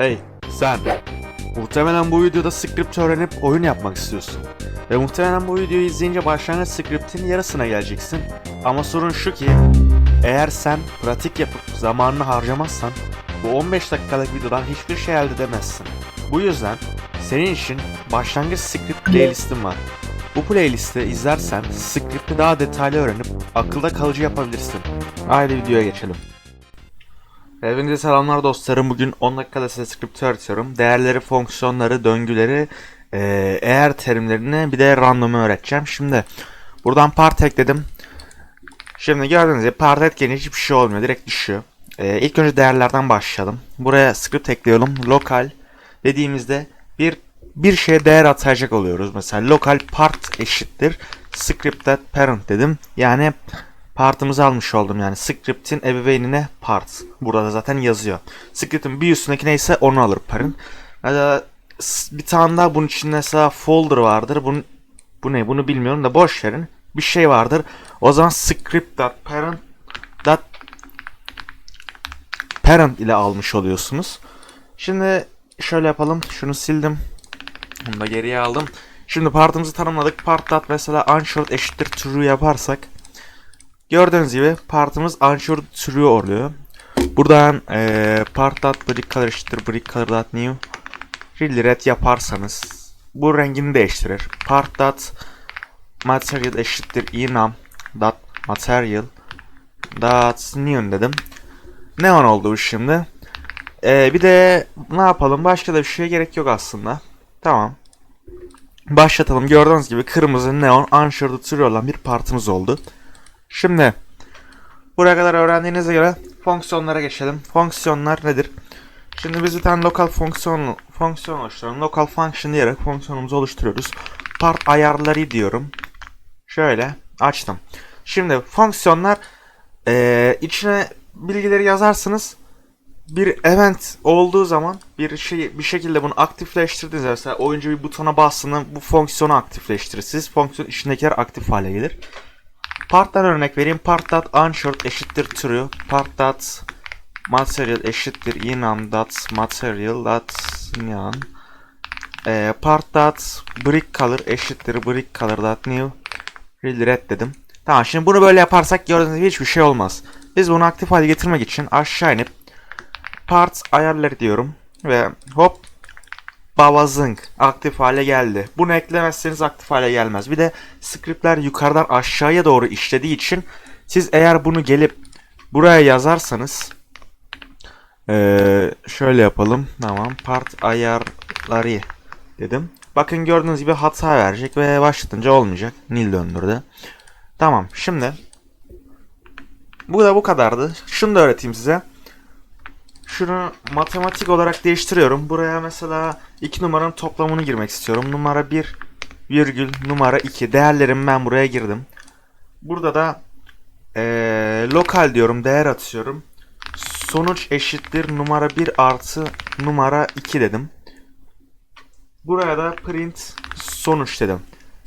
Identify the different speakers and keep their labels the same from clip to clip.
Speaker 1: Hey sen. Muhtemelen bu videoda script öğrenip oyun yapmak istiyorsun. Ve muhtemelen bu videoyu izleyince başlangıç script'in yarısına geleceksin. Ama sorun şu ki eğer sen pratik yapıp zamanını harcamazsan bu 15 dakikalık videodan hiçbir şey elde edemezsin. Bu yüzden senin için başlangıç script playlistim var. Bu playlisti izlersen script'i daha detaylı öğrenip akılda kalıcı yapabilirsin. Haydi videoya geçelim. Hepinize selamlar dostlarım. Bugün 10 dakikada size script öğretiyorum. Değerleri, fonksiyonları, döngüleri, eee, eğer terimlerini bir de random'u öğreteceğim. Şimdi buradan part ekledim. Şimdi gördüğünüz gibi part etkeni hiçbir şey olmuyor. Direkt düşüyor. Eee ilk önce değerlerden başlayalım. Buraya script ekliyorum. Lokal dediğimizde bir bir şeye değer atayacak oluyoruz. Mesela lokal part eşittir script parent dedim. Yani partımızı almış oldum yani script'in ebeveynine part. Burada da zaten yazıyor. Script'in bir üstündeki neyse onu alır. Mesela s- bir tane daha bunun için mesela folder vardır. Bunun, bu ne bunu bilmiyorum da boş verin. Bir şey vardır. O zaman script.parent parent ile almış oluyorsunuz. Şimdi şöyle yapalım. Şunu sildim. Bunu da geriye aldım. Şimdi partımızı tanımladık. Part mesela unshirt eşittir true yaparsak Gördüğünüz gibi partımız unsure true oluyor. Buradan eee part dot brick color eşittir brick color dot new really red yaparsanız bu rengini değiştirir. Part dot material eşittir enum dot material dot neon dedim. Neon oldu bu şimdi. Eee, bir de ne yapalım? Başka da bir şeye gerek yok aslında. Tamam. Başlatalım. Gördüğünüz gibi kırmızı neon unsure true olan bir partımız oldu. Şimdi buraya kadar öğrendiğinize göre fonksiyonlara geçelim. Fonksiyonlar nedir? Şimdi biz bir tane lokal fonksiyon fonksiyon oluşturalım. Local function diyerek fonksiyonumuzu oluşturuyoruz. Part ayarları diyorum. Şöyle açtım. Şimdi fonksiyonlar eee, içine bilgileri yazarsınız. Bir event olduğu zaman bir şey bir şekilde bunu aktifleştirdiğinizde mesela oyuncu bir butona bastığında bu fonksiyonu aktifleştirir. Siz fonksiyon içindekiler aktif hale gelir. Part'tan örnek vereyim. Part dot unshirt eşittir true. Part dot material eşittir enum dot material dot neon. Ee, part dot brick color eşittir brick color dot new. Really red dedim. Tamam şimdi bunu böyle yaparsak gördüğünüz gibi hiçbir şey olmaz. Biz bunu aktif hale getirmek için aşağı inip parts ayarları diyorum ve hop Bavazing aktif hale geldi. Bunu eklemezseniz aktif hale gelmez. Bir de scriptler yukarıdan aşağıya doğru işlediği için siz eğer bunu gelip buraya yazarsanız eee, şöyle yapalım. Tamam. Part ayarları dedim. Bakın gördüğünüz gibi hata verecek ve başlatınca olmayacak. Nil döndürdü. Tamam. Şimdi bu da bu kadardı. Şunu da öğreteyim size. Şunu matematik olarak değiştiriyorum. Buraya mesela iki numaranın toplamını girmek istiyorum. Numara 1 virgül numara 2 değerlerim ben buraya girdim. Burada da eee, lokal diyorum değer atıyorum. Sonuç eşittir numara 1 artı numara 2 dedim. Buraya da print sonuç dedim.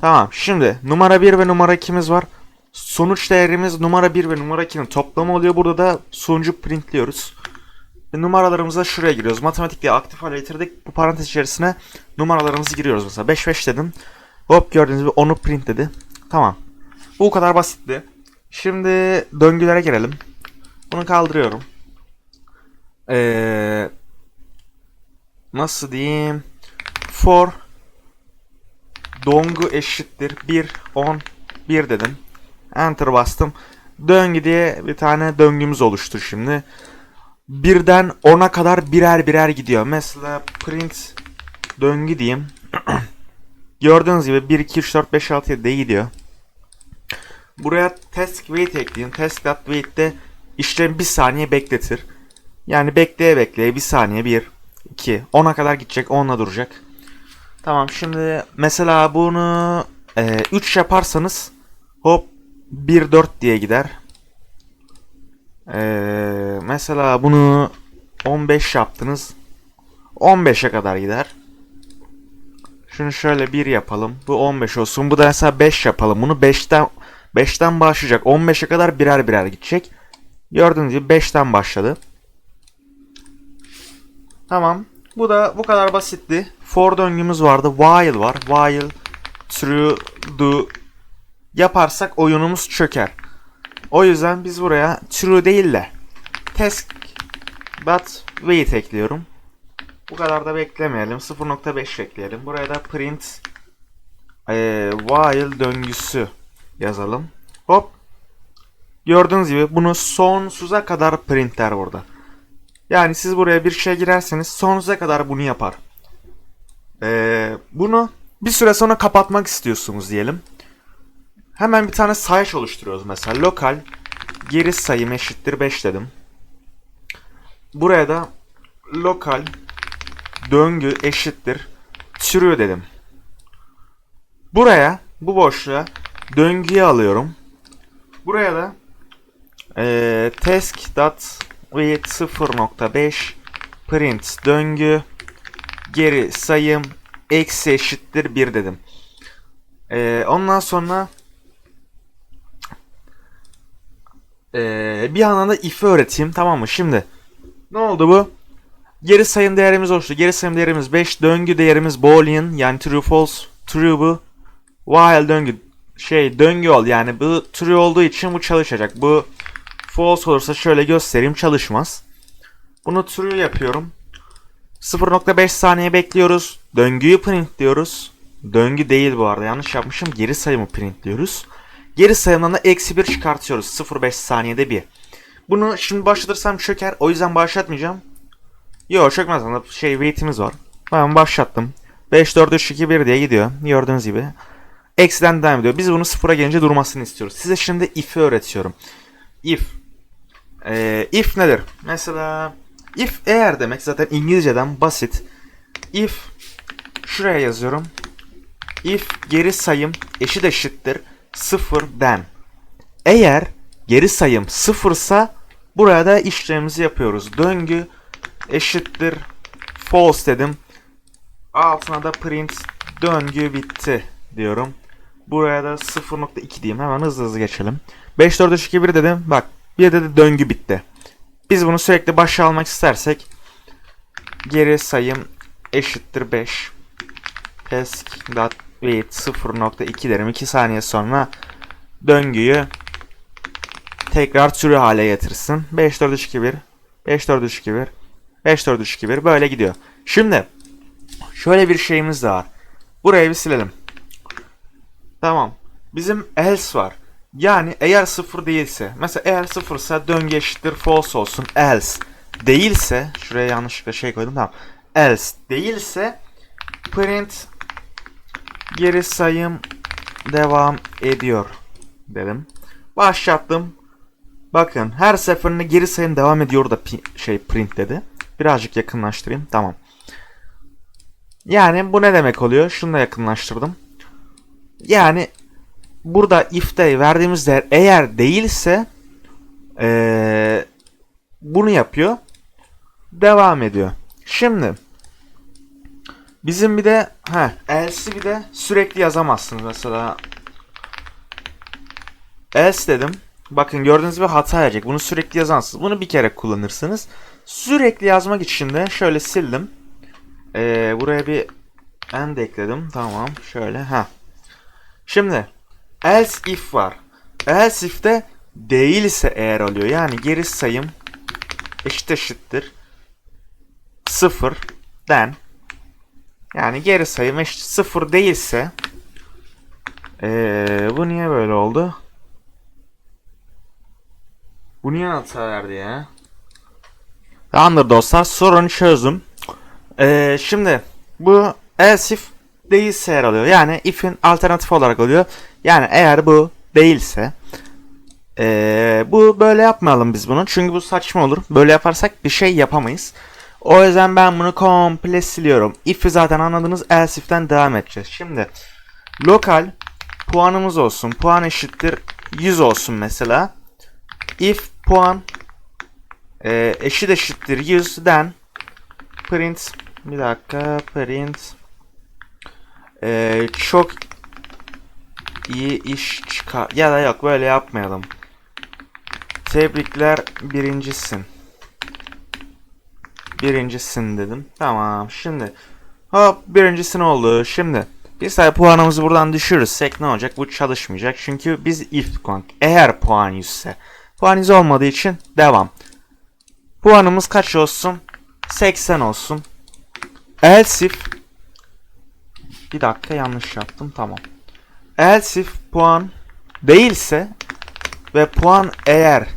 Speaker 1: Tamam şimdi numara 1 ve numara 2'miz var. Sonuç değerimiz numara 1 ve numara 2'nin toplamı oluyor. Burada da sonucu printliyoruz. Numaralarımıza şuraya giriyoruz. Matematik aktif hale getirdik. Bu parantez içerisine numaralarımızı giriyoruz mesela. 5 5 dedim. Hop gördüğünüz gibi onu print dedi. Tamam. Bu kadar basitti. Şimdi döngülere gelelim. Bunu kaldırıyorum. Ee, nasıl diyeyim? For dongu eşittir 1 10 1 dedim. Enter bastım. Döngü diye bir tane döngümüz oluştu şimdi birden 10'a kadar birer birer gidiyor. Mesela print döngü diyeyim. Gördüğünüz gibi 1, 2, 3, 4, 5, 6, 7 gidiyor. Buraya task wait ekleyin. Task wait de işlemi bir saniye bekletir. Yani bekleye bekleye bir saniye 1, 2, 10'a kadar gidecek 10'la duracak. Tamam şimdi mesela bunu 3 yaparsanız hop 1, 4 diye gider. Ee, mesela bunu 15 yaptınız. 15'e kadar gider. Şunu şöyle 1 yapalım. Bu 15 olsun. Bu da mesela 5 yapalım. Bunu 5'ten 5'ten başlayacak. 15'e kadar birer birer gidecek. Gördüğünüz gibi 5'ten başladı. Tamam. Bu da bu kadar basitti. For döngümüz vardı. While var. While true do yaparsak oyunumuz çöker. O yüzden biz buraya true değil de task but wait ekliyorum. Bu kadar da beklemeyelim. 0.5 ekleyelim. Buraya da print eee, while döngüsü yazalım. Hop. Gördüğünüz gibi bunu sonsuza kadar printler burada. Yani siz buraya bir şey girerseniz sonsuza kadar bunu yapar. Ee, bunu bir süre sonra kapatmak istiyorsunuz diyelim. Hemen bir tane sayaç oluşturuyoruz mesela. Lokal geri sayım eşittir 5 dedim. Buraya da lokal döngü eşittir true dedim. Buraya bu boşluğa döngüyü alıyorum. Buraya da eee task dot with 0.5 print döngü geri sayım eksi eşittir 1 dedim. Eee, ondan sonra eee, bir yandan da if'i öğreteyim tamam mı? Şimdi ne oldu bu? Geri sayım değerimiz oluştu. Geri sayım değerimiz 5. Döngü değerimiz boolean yani true false. True bu. While döngü şey döngü ol yani bu true olduğu için bu çalışacak. Bu false olursa şöyle göstereyim çalışmaz. Bunu true yapıyorum. 0.5 saniye bekliyoruz. Döngüyü print diyoruz. Döngü değil bu arada yanlış yapmışım. Geri sayımı print diyoruz. Geri sayımdan da eksi 1 çıkartıyoruz. 0.5 saniyede bir. Bunu şimdi başlatırsam çöker. O yüzden başlatmayacağım. Yok çökmez. Şey wait'imiz var. Ben başlattım. 5, 4, 3, 2, 1 diye gidiyor. Gördüğünüz gibi. Eksiden devam ediyor. Biz bunu sıfıra gelince durmasını istiyoruz. Size şimdi if'i öğretiyorum. If. Ee, if nedir? Mesela if eğer demek zaten İngilizceden basit. If şuraya yazıyorum. If geri sayım eşit eşittir sıfırdan. Eğer geri sayım sıfırsa buraya da işlemimizi yapıyoruz. Döngü eşittir false dedim. Altına da print döngü bitti diyorum. Buraya da 0.2 diyeyim. Hemen hızlı hızlı geçelim. 5 4 3 2 1 dedim. Bak bir de, döngü bitti. Biz bunu sürekli başa almak istersek geri sayım eşittir 5. Task dot wait 0.2 derim. 2 saniye sonra döngüyü tekrar türü hale getirsin. 5 4 3 2 1 5 4 3 2 1 5 4 3 2 1 böyle gidiyor. Şimdi şöyle bir şeyimiz de var. Burayı bir silelim. Tamam. Bizim else var. Yani eğer sıfır değilse, mesela eğer sıfırsa döngü eşittir false olsun. Else değilse, şuraya yanlışlıkla şey koydum tamam. Else değilse print geri sayım devam ediyor dedim. Başlattım. Bakın her seferinde geri sayım devam ediyor da şey print dedi. Birazcık yakınlaştırayım. Tamam. Yani bu ne demek oluyor? Şunu da yakınlaştırdım. Yani burada if'te verdiğimiz değer eğer değilse eee, bunu yapıyor. Devam ediyor. Şimdi bizim bir de ha else'i bir de sürekli yazamazsınız mesela. Else dedim. Bakın gördüğünüz gibi hata verecek. Bunu sürekli yazamazsınız. Bunu bir kere kullanırsınız. Sürekli yazmak için de şöyle sildim. Ee, buraya bir end ekledim. Tamam. Şöyle. ha. Şimdi else if var. Else if'te değilse eğer oluyor. Yani geri sayım eşit eşittir sıfırdan yani geri sayım eşit sıfır değilse ee, bu niye böyle oldu? Bu niye hata verdi ya? Tamamdır dostlar sorunu çözdüm. Ee, şimdi bu else if değilse yer alıyor. Yani if'in alternatif olarak oluyor. Yani eğer bu değilse ee, bu böyle yapmayalım biz bunu. Çünkü bu saçma olur. Böyle yaparsak bir şey yapamayız. O yüzden ben bunu komple siliyorum. If'i zaten anladınız. Else if'ten devam edeceğiz. Şimdi lokal puanımız olsun. Puan eşittir 100 olsun mesela. If puan e, eşit eşittir 100'den print bir dakika print e, çok iyi iş çıkar ya da yok böyle yapmayalım. Tebrikler birincisin. Birincisin dedim. Tamam şimdi hop birincisi ne oldu? Şimdi bir sayı puanımızı buradan düşürürsek ne olacak? Bu çalışmayacak. Çünkü biz if konk. Eğer puan 100 ise. Puan 100 olmadığı için devam. Puanımız kaç olsun? 80 olsun. Else if bir dakika yanlış yaptım tamam. Else if puan değilse ve puan eğer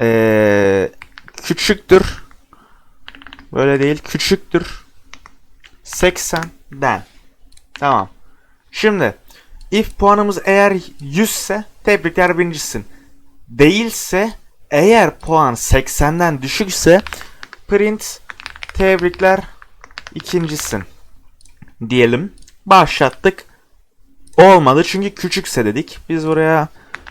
Speaker 1: ee, küçüktür böyle değil. Küçüktür. 80'den tamam. Şimdi if puanımız eğer 100 ise tebrikler birincisin değilse eğer puan 80'den düşükse print tebrikler ikincisin diyelim başlattık. Olmadı çünkü küçükse dedik. Biz buraya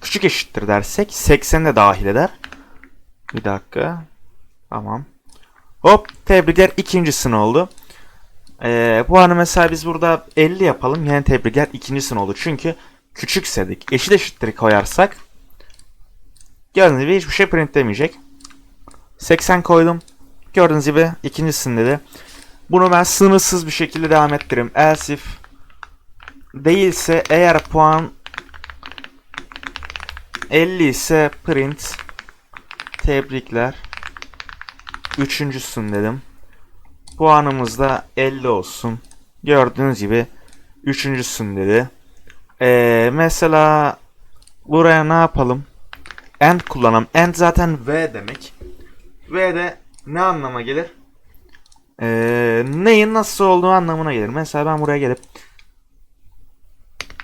Speaker 1: küçük eşittir dersek 80 de dahil eder. Bir dakika. Tamam hop tebrikler ikincisin oldu ee, puanı mesela biz burada 50 yapalım yani tebrikler ikincisin oldu çünkü küçüksedik eşit eşittir koyarsak Gördüğünüz gibi hiçbir şey printlemeyecek. 80 koydum. Gördüğünüz gibi ikincisin dedi. Bunu ben sınırsız bir şekilde devam ettiririm. Else if değilse eğer puan 50 ise print tebrikler. Üçüncüsün dedim. Puanımız da 50 olsun. Gördüğünüz gibi üçüncüsün dedi. Ee, mesela buraya ne yapalım? End kullanalım. End zaten V demek. V de ne anlama gelir? Ee, neyin nasıl olduğu anlamına gelir. Mesela ben buraya gelip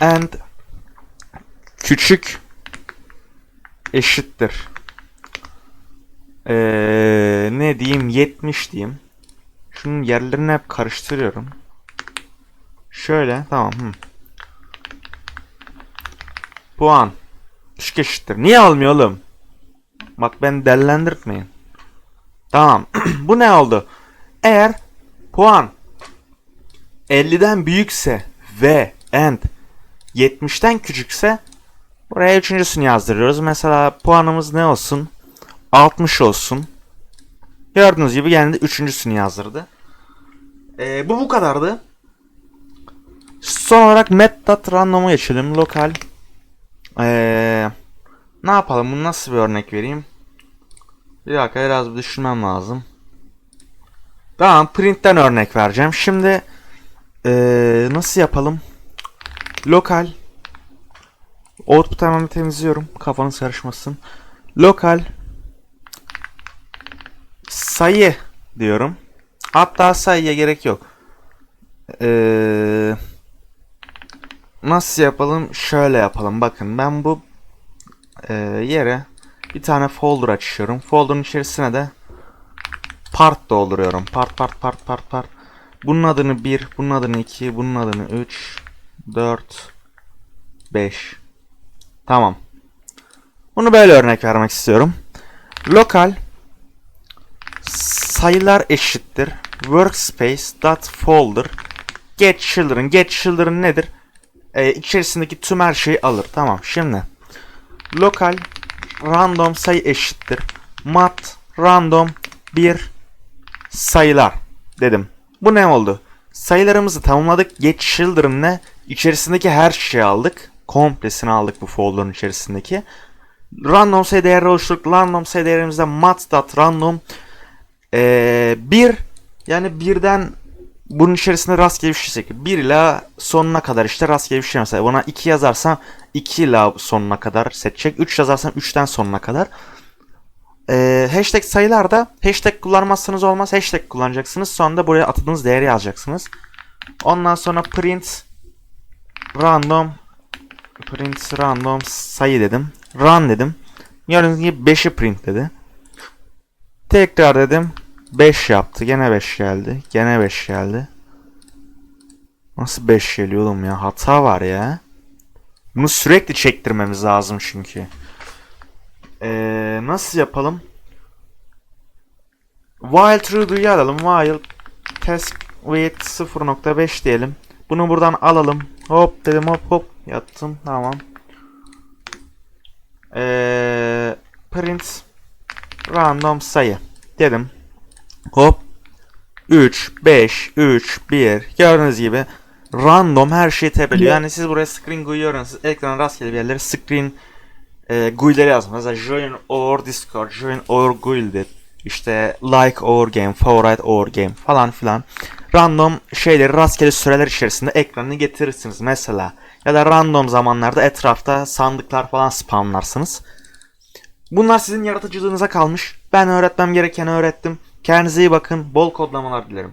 Speaker 1: and küçük eşittir. Ee, ne diyeyim 70 diyeyim. Şunun yerlerini hep karıştırıyorum. Şöyle tamam. Hı. Puan. Küçük eşittir. Niye almıyor oğlum? Bak ben dellendirtmeyin. Tamam. Bu ne oldu? Eğer puan 50'den büyükse ve and 70'ten küçükse buraya üçüncüsünü yazdırıyoruz. Mesela puanımız ne olsun? 60 olsun. Gördüğünüz gibi geldi üçüncüsünü yazdırdı. Ee, bu bu kadardı. Son olarak met.random'a geçelim. Lokal ee, ne yapalım? Bunu nasıl bir örnek vereyim? Bir dakika biraz bir düşünmem lazım. Tamam print'ten örnek vereceğim. Şimdi ee, nasıl yapalım? Lokal Output hemen temizliyorum. Kafanız karışmasın. Lokal sayı diyorum. Hatta sayıya gerek yok. Eee Nasıl yapalım? Şöyle yapalım. Bakın ben bu e, yere bir tane folder açıyorum. Folder'ın içerisine de part dolduruyorum. Part part part part part. Bunun adını 1, bunun adını 2, bunun adını 3, 4, 5. Tamam. Bunu böyle örnek vermek istiyorum. Lokal sayılar eşittir workspace dot folder get children get children nedir? e, içerisindeki tüm her şeyi alır. Tamam şimdi lokal random sayı eşittir mat random bir sayılar dedim. Bu ne oldu? Sayılarımızı tamamladık. Get children ne? İçerisindeki her şeyi aldık. Komplesini aldık bu folder'ın içerisindeki. Random sayı değeri oluşturduk. Random sayı değerimizde mat.random ee, bir yani birden bunun içerisinde rastgele bir şey. 1 ila sonuna kadar işte rastgele bir şey mesela. Buna 2 yazarsam 2 ila sonuna kadar seçecek. 3 yazarsam 3'ten sonuna kadar. Ee, hashtag sayılarda hashtag kullanmazsanız olmaz. Hashtag kullanacaksınız. Sonra buraya atadığınız değeri yazacaksınız. Ondan sonra print random print random sayı dedim. Run dedim. Gördüğünüz gibi 5'i print dedi. Tekrar dedim. 5 yaptı. Gene 5 geldi. Gene 5 geldi. Nasıl 5 geliyor oğlum ya? Hata var ya. Bunu sürekli çektirmemiz lazım çünkü. Ee, nasıl yapalım? While true'yu alalım. While test with 0.5 diyelim. Bunu buradan alalım. Hop dedim hop hop. Yattım. Tamam. Ee, print random sayı dedim. Hop 3, 5, 3, 1 gördüğünüz gibi random her şeyi tepeliyor. Yani siz buraya screen GUI öğrenirsiniz. Ekrana rastgele bir yerlere screen e, GUI'leri yazın. Mesela join or Discord, join or GUI'dir. İşte like or game, favorite or game falan filan. Random şeyleri rastgele süreler içerisinde ekranını getirirsiniz mesela. Ya da random zamanlarda etrafta sandıklar falan spamlarsınız. Bunlar sizin yaratıcılığınıza kalmış. Ben öğretmem gerekeni öğrettim. Kendinize iyi bakın. Bol kodlamalar dilerim.